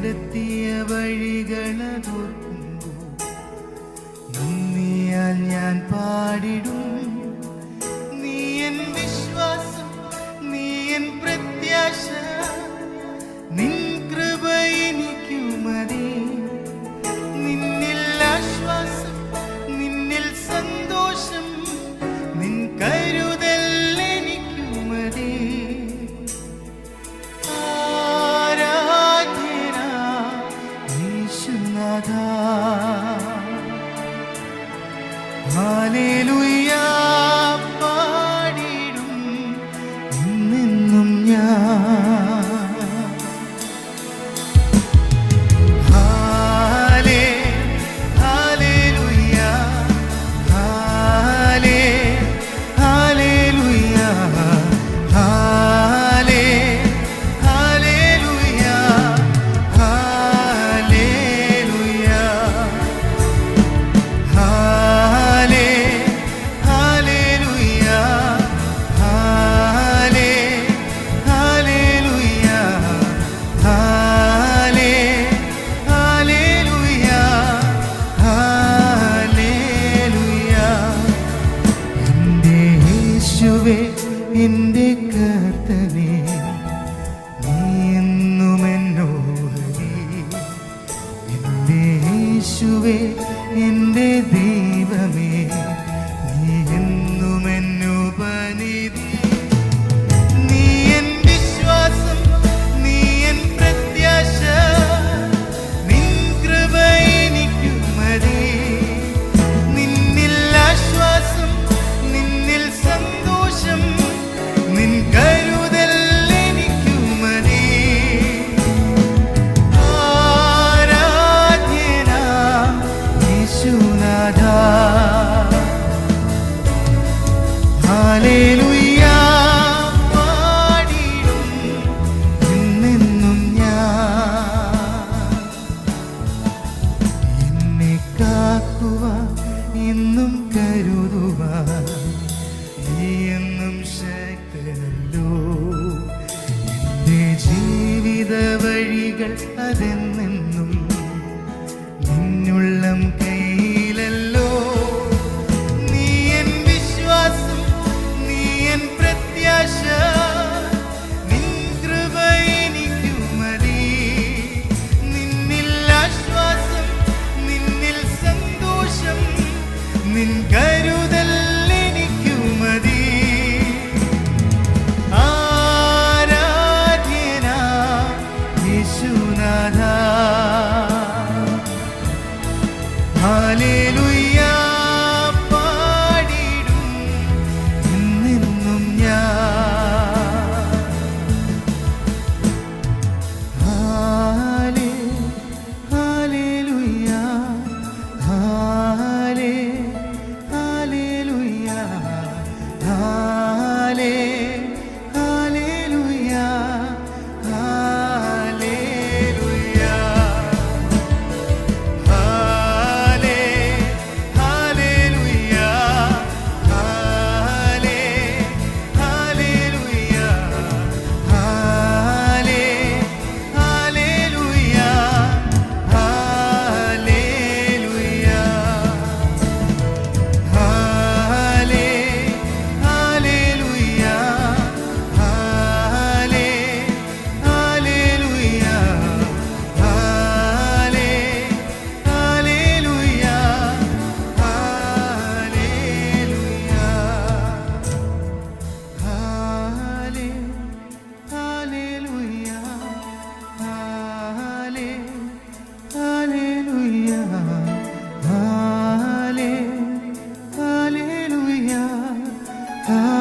നടത്തിയ വഴികളതോർക്കുമ്പോൾ നന്ദിയാൽ ഞാൻ പാടിടും. Hallelujah. നിന്റെ കർത്തനെ നീയെന്നും എന്നോടി എന്റെ യേശുവേ എന്റെ ദൈവമേ. അതെന്നെന്നും നിന്നുള്ളം കയ്യിലല്ലോ. നീ എൻ വിശ്വാസം നീ എൻ പ്രത്യാശ നിൻ കൈ பின்னாலே Ah.